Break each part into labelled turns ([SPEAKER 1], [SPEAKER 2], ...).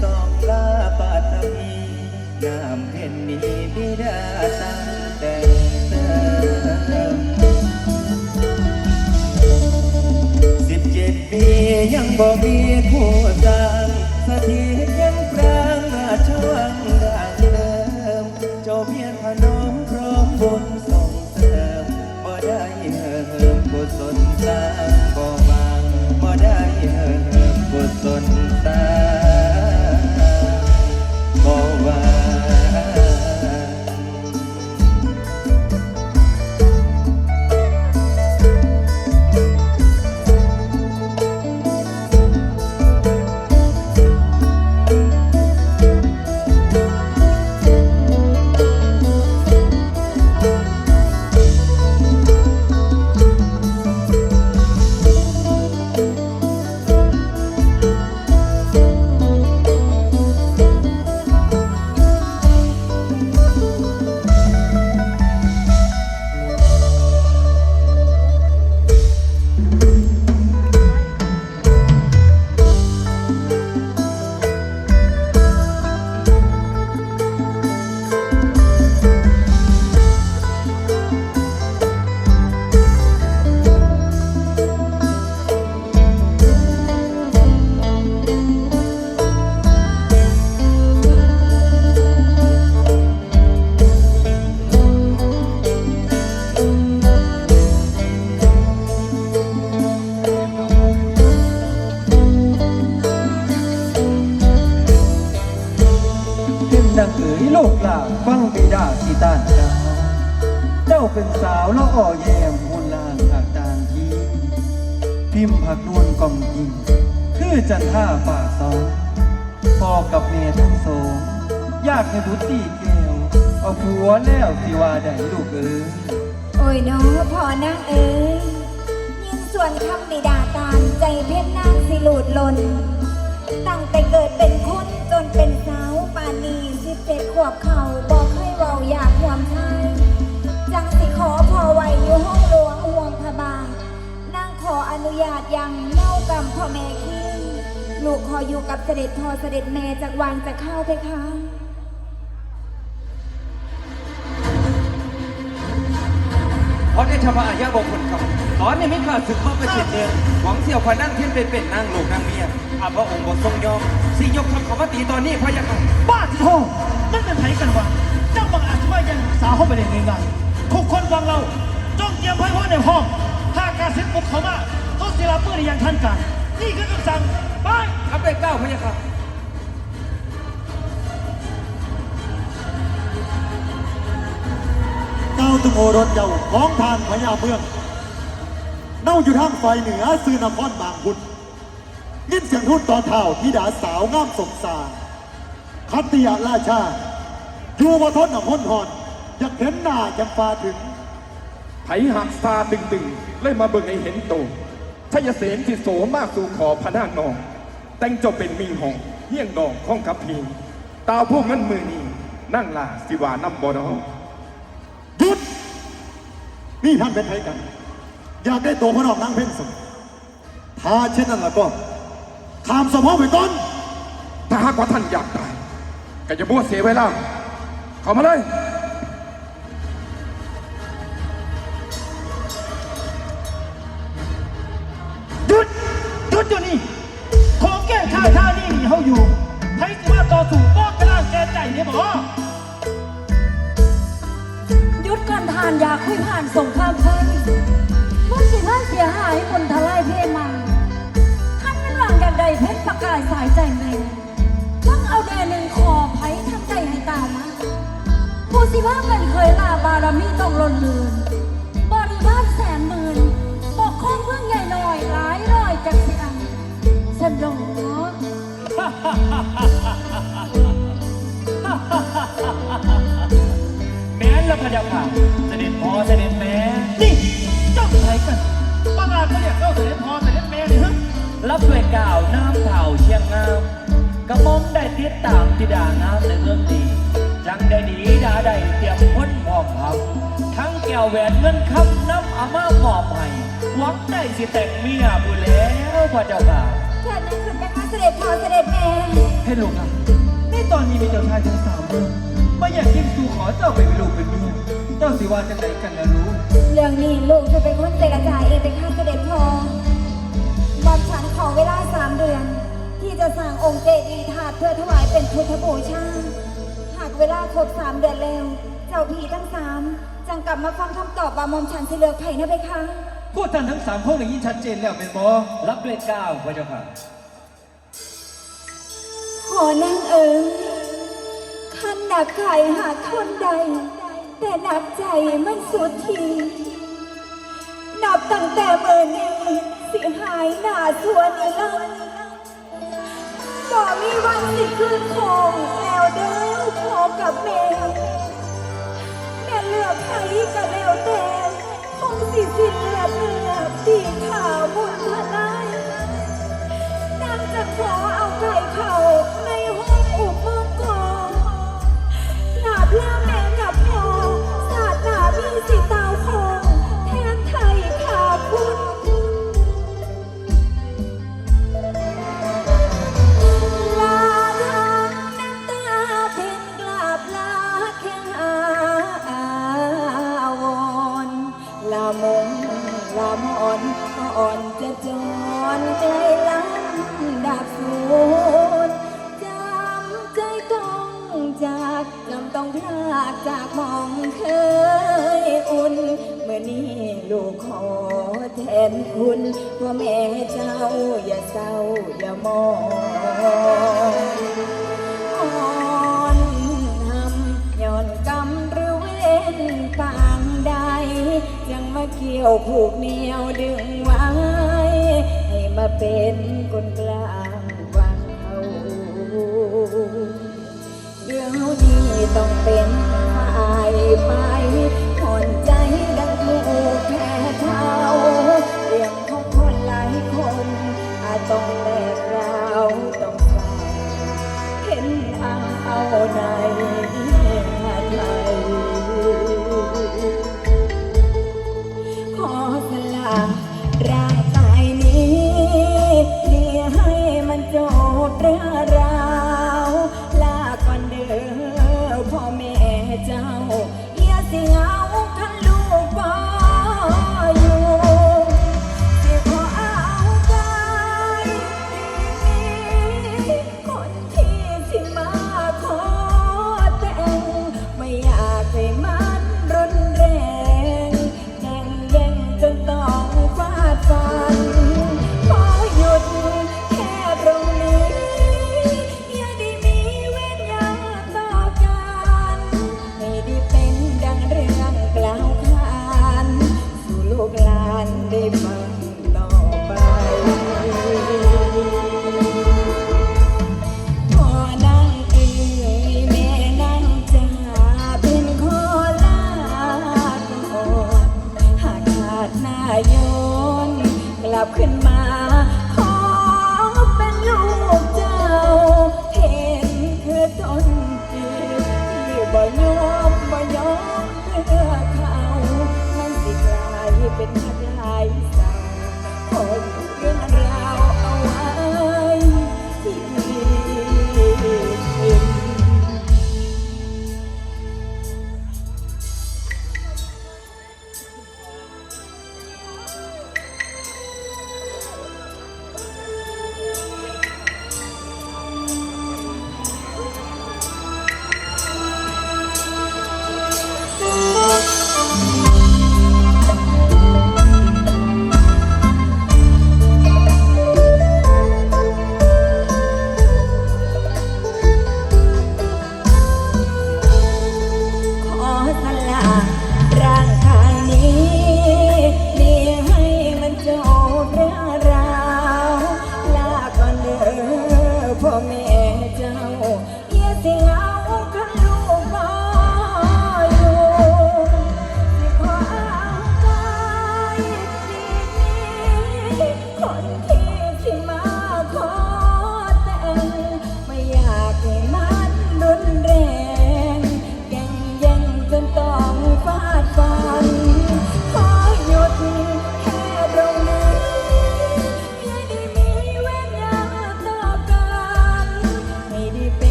[SPEAKER 1] สองกลาปาตมีน้ำเพ็นนีพิดาตั้งแต่สิบเจ็ดปียังบ่มีผู้ใจ
[SPEAKER 2] พิมพ์ดังเอ๋ยโลกลาฟังบิดาที่ต้านเจ้าเจ้าเป็นสาวแล้วอ่อแยมหุนลางหากตานทีพิมพ์ผักนวลกล่อมยิง คือจันท่าฝ่าซองพอกับเมียทั้งสองยากให้บุตรีแก้วเอาผัวแล้วสิว่าได้ลูกเอ๋ย
[SPEAKER 3] โอ้ยน้อพอนางเอ๋ยยินส่วนคำในดาตามใจเพี้ยนนางสิหลุดลน ตั้งแต่เกิดเป็นคนจนเป็นสาวานนีสิบเจ็ดขวบเขาบอกให้เบาอยากห่วงชายจังสิขอพอไว้อยู่ห้องหลวงห่วงพบาทนางขออนุญาตยังเน่ากรรมพ่อแม่คิงลูกขออยู่กับเสด็จพ่อเสด็จแม่จากวังจะเข้าไปคะ
[SPEAKER 1] เพราะได้ชาวอาญาบอกคนครับตอนนี้ไม่ขาดศึกมาประชิดเดินหวังเสี่ยวขวัญนั่งเพี้ยนเป็นเป็นนางลูกนางเมียอาพระองค์บททรงยอมสิยกทัพเขามาตีตอนนี้พระยาค่ะ
[SPEAKER 4] บ้าที่โทษนั่นเป็นไผกันวะเจ้าบังอาจช่วยยังสาวเข้าไปได้ยังไงทุกคนฟังเราจ้องเตรียมไพ่พ่อในห้องถ้าการสิทธิ์บุกเขามาต้องเสียรับมือในอย่างทันการนี่คือคำสั่งไป
[SPEAKER 1] รับได้เก้าพระยาค่ะ
[SPEAKER 5] เจ้าตึงโอรสเจ้าของทานพญาเมือง เน่าอยู่ทางไฟเหนือซื้อนครบางพุนยินเสียงทุ่นต่อเท้าที่ดาสาวงามสมสารคัตติยาราชาอยู่บทนน้ำห้นหอน อยากเห็นหน้าจังฟ้าถึง
[SPEAKER 6] ไผหักซาตึงๆ เลยมาเบิ่งให้เห็นโตชยเสนที่โสมากสู่ขอพระนางนอง แต่งเจบเป็นมิงหองเฮี้ยงดองข้องกับพีตาพวกนั้นมือนี้นั่งลาสิวาน้ำบอดอ
[SPEAKER 5] หยุด นี่ท่านเป็นไทยกัน อยากได้ตัวพระนอกนางเพ่งสมถ้าเช่นนั้นแล้วก็ถามสมภพไปก่อน
[SPEAKER 6] ถ้าหากว่าท่านอยากตายก็จะบัวเสียเวลาเข้ามาเลย
[SPEAKER 7] คุยผ่านสงครามไทยมันสิท่าเสียหายมนทลายเพมันท่านมันหลังอย่างใดเพชรประกายสายใจในทั้งเอาแดหนึ่งคอไผ่ทำใจให้ตามมาผู้สิว่ามันเคยลาบารมีต้องล้นลืนบริวารแสนหมื่นปกครองเมืองใหญ่หน่อยหลายร้อยจากเสียงสนองเนาะ
[SPEAKER 4] แม้นละพะเจ้าค่ะเสด็จ พ่อเสด็จแม่นี่เจ้าเป็นใครกันบังอาจเขาเรียกเจ้าเสด็จพ่อเสด็จแม่นี่ฮะ
[SPEAKER 8] รับด้วยกล่าวน้ำเท่าเชียงงามกระหม่อมได้ติดตามธิดางามในเมืองดีจังได้ดีดาได้เตรียมพ้นพร้อมพับทั้งแก้วแหวนเงินคำน้ำอามาหมอบให้หวังได้สิแต่งเมียบุแล้วพระเจ้าค่ะ
[SPEAKER 3] แค่นั้นคือเป็นพระเสด็จพ่อเสด็จแม่
[SPEAKER 4] ให้ลูกอะนี่ตอนนี้มีเจ้าชายทั้งสามเมือง
[SPEAKER 2] เจ้าเป็นลูกเป็นเมีย เจ้าสิว่าจังไดกันนะรู้
[SPEAKER 3] เรื่องนี้ลูกจะเป็นคนเจรจาเองเป็นข้าเสด็จพอหมอมฉันขอเวลาสามเดือน ที่จะสร้างองค์เจดีย์ถาดเพื่อถวายเป็นพุทธบูชา หากเวลาครบสามเดือนแล้ว เจ้าพี่ทั้งสามจังกลับมาฟังคำตอบว่าหมอมฉันสิเลือกไผ่นะเพคะ
[SPEAKER 2] พวกท่านทั้งสามพวกได้ยินชัดเจนแล้วเป็นบอ
[SPEAKER 8] รับด้วยเกล้าวพระเจ้าค่ะ
[SPEAKER 3] ขอนางเอ๋ยขันหนักไข่หากคนใด แต่หนักใจมันสุดที นับตั้งแต่เมื่อนี้สิหายหน้าสวนนิรันบ่มีวันสิคืนคงแล้วเด้อพอกับแม่แม่เลือกใครก็แล้วแต่คงสิสิ้นเลือดเลือดตีข่าวบุญพลายนางจะขอ ลามงลามอนอ่อนจะจรใจลันดับสูญจำใจต้องจากจำต้องพลากจากมองเคยอุ่น เมื่อนี้ลูกขอแทนคุณพ่อแม่เจ้าอย่าเศร้าอย่ามอง ยวผูกเหนียวดึงไว้ ให้มาเป็นคนกล รื่องราานได้ฟังต่อไปพอนั่งเอ่ยแม่นั่งจะเป็นขอลาก่อนหากขาดหน้าโยนกลับขึ้นา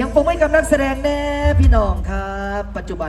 [SPEAKER 3] สียง
[SPEAKER 9] ปรบมือกับนักแสดงแน่พี่น้องครับ ปัจจุบัน